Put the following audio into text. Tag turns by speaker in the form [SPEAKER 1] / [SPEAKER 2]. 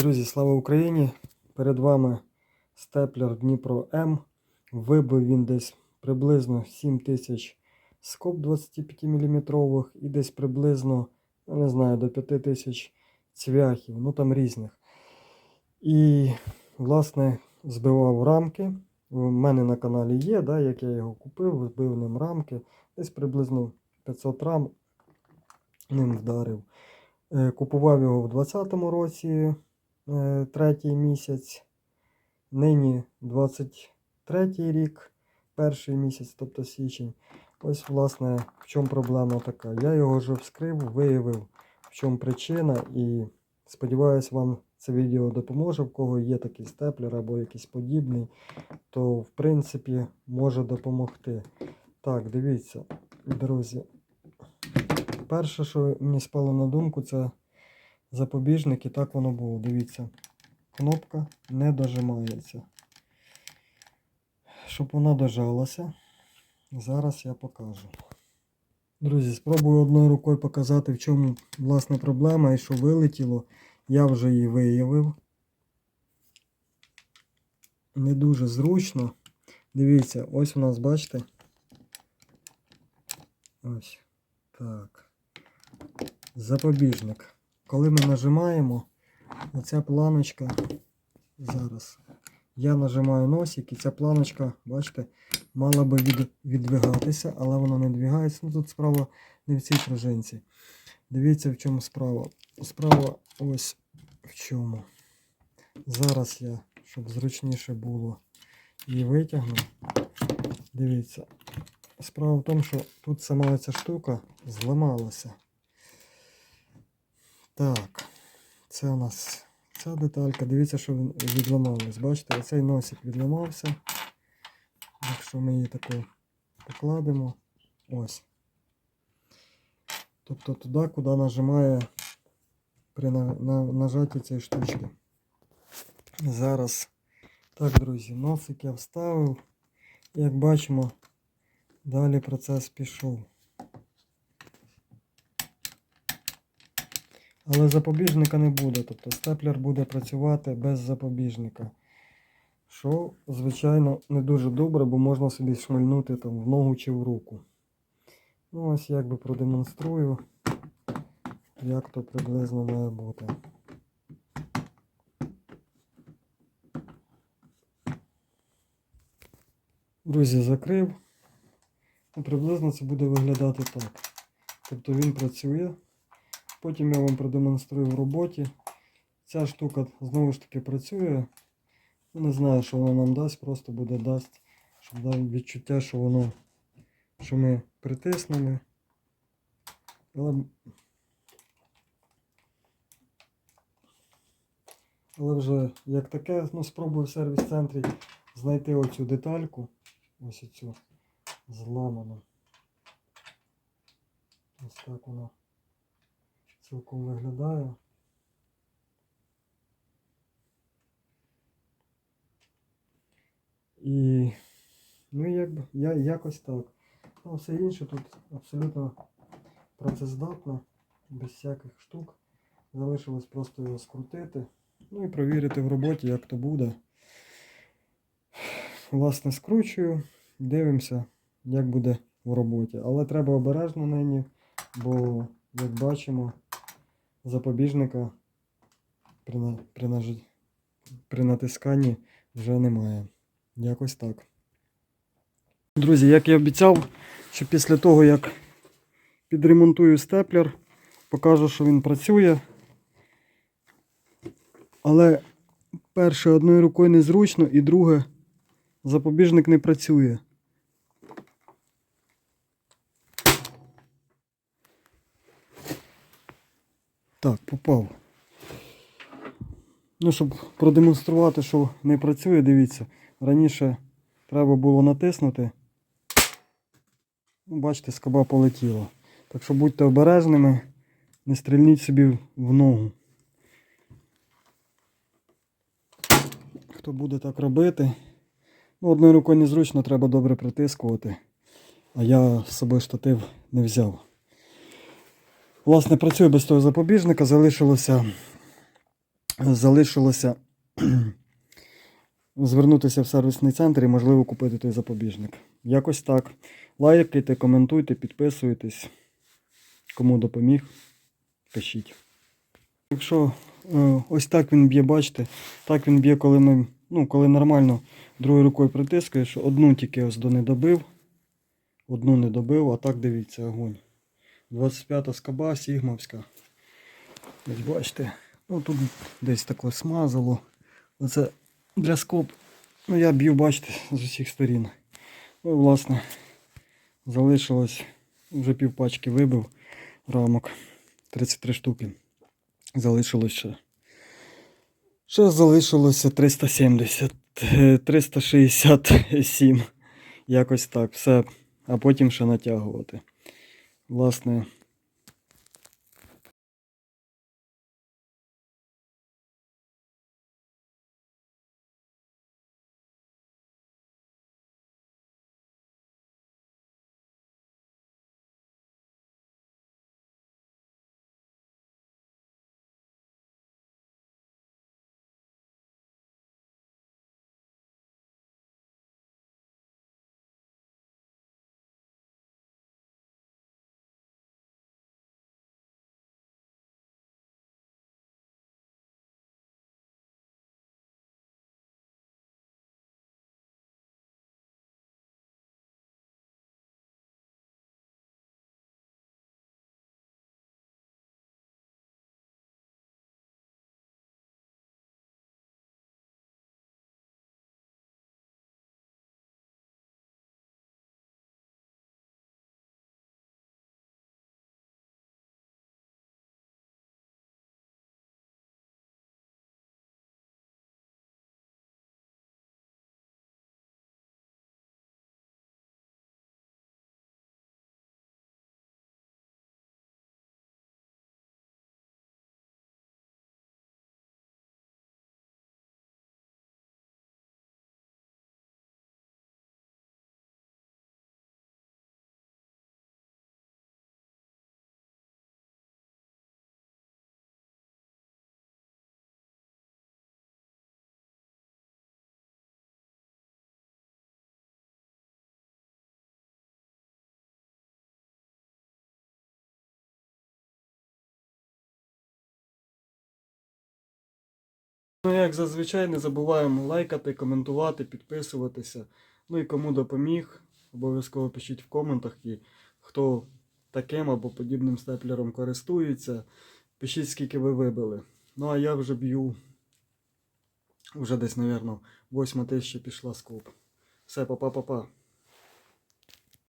[SPEAKER 1] Друзі, слава Україні! Перед вами степлер Дніпро М. Вибив він десь приблизно 7 тисяч скоб 25 мм і десь приблизно, не знаю, до 5 тисяч цвяхів, ну там різних. І, власне, збивав рамки. У мене на каналі є, да, як я його купив, збив ним рамки. Десь приблизно 500 рам ним вдарив. Е, Купував його в 2020 році, третій місяць. Нині 23 рік, перший місяць, тобто січень. Ось, власне, в чому проблема така. Я його вже вскрив, виявив, в чому причина, і сподіваюся, вам це відео допоможе. В кого є такий степлер або якийсь подібний, то в принципі може допомогти. Так, дивіться, друзі. Перше, що мені спало на думку, це запобіжник, і так воно було. Дивіться, кнопка не дожимається. Щоб вона дожалася, зараз я покажу. Друзі, спробую одною рукою показати, в чому власне проблема і що вилетіло. Я вже її виявив. Не дуже зручно. Дивіться, ось у нас, бачите? Ось. Так. Запобіжник. Коли ми нажимаємо, оця планочка зараз. Я нажимаю носик і ця планочка, бачите, мала би від, відвигатися, але вона не двигається. Ну тут справа не в цій пружинці. Дивіться, в чому справа. Справа ось в чому. Зараз я, щоб зручніше було, її витягну. Дивіться. Справа в тому, що тут сама ця штука зламалася. Так, це у нас ця деталька. Дивіться, що він відламалась. Бачите, оцей носик відламався. Якщо ми її таку покладемо, ось. Тобто туди, куди нажимає при на, на, нажатті цієї штучки. Зараз. Так, друзі, носик я вставив. Як бачимо, далі процес пішов. Але запобіжника не буде, тобто степлер буде працювати без запобіжника. Що, звичайно, не дуже добре, бо можна собі шмальнути там в ногу чи в руку. Ну, ось як би продемонструю, як то приблизно має бути. Друзі, закрив. Ну, приблизно це буде виглядати так. Тобто він працює. Потім я вам продемонструю в роботі. Ця штука знову ж таки працює. Ну, Не знаю, що вона нам дасть, просто буде дасть, щоб дав відчуття, що воно, що ми притиснули. Але, але вже як таке, ну спробую в сервіс-центрі знайти оцю детальку. Ось оцю зламану. Ось так вона цілком виглядає. І ну якби я якось так. Ну все інше тут абсолютно працездатно, без всяких штук. Залишилось просто його скрутити. Ну і провірити в роботі, як то буде. Власне, скручую, дивимося, як буде в роботі. Але треба обережно нині, бо, як бачимо, запобіжника при, при, при натисканні вже немає. Якось так. Друзі, як я обіцяв, що після того, як підремонтую степлер, покажу, що він працює. Але перше, одною рукою незручно, і друге, запобіжник не працює. Так, попав. Ну, щоб продемонструвати, що не працює, дивіться. Раніше треба було натиснути. Ну, Бачите, скоба полетіла. Так що будьте обережними, не стрільніть собі в ногу. Хто буде так робити? Ну, одною рукою незручно, треба добре притискувати. А я з собою штатив не взяв. Власне, працює без того запобіжника, залишилося залишилося звернутися в сервісний центр і, можливо, купити той запобіжник. Якось так. Лайкайте, коментуйте, підписуйтесь. Кому допоміг, пишіть. Якщо е, ось так він б'є, бачите, так він б'є, коли ми, ну, коли нормально другою рукою притискаєш, одну тільки ось до не добив, одну не добив, а так дивіться, огонь. 25 скоба, сігмовська. Ось бачите, ну тут десь таке смазало. Оце для скоб. Ну я б'ю, бачите, з усіх сторін. Ну, власне, залишилось, вже півпачки вибив рамок. 33 штуки. Залишилось ще. Ще залишилося 370, е, 367. Якось так. Все. А потім ще натягувати. Власне. Ну, як зазвичай, не забуваємо лайкати, коментувати, підписуватися. Ну і кому допоміг, обов'язково пишіть в коментах, і хто таким або подібним степлером користується. Пишіть, скільки ви вибили. Ну а я вже б'ю. Вже десь, мабуть, 8 тисяча пішла скоп. Все, па-па-па-па.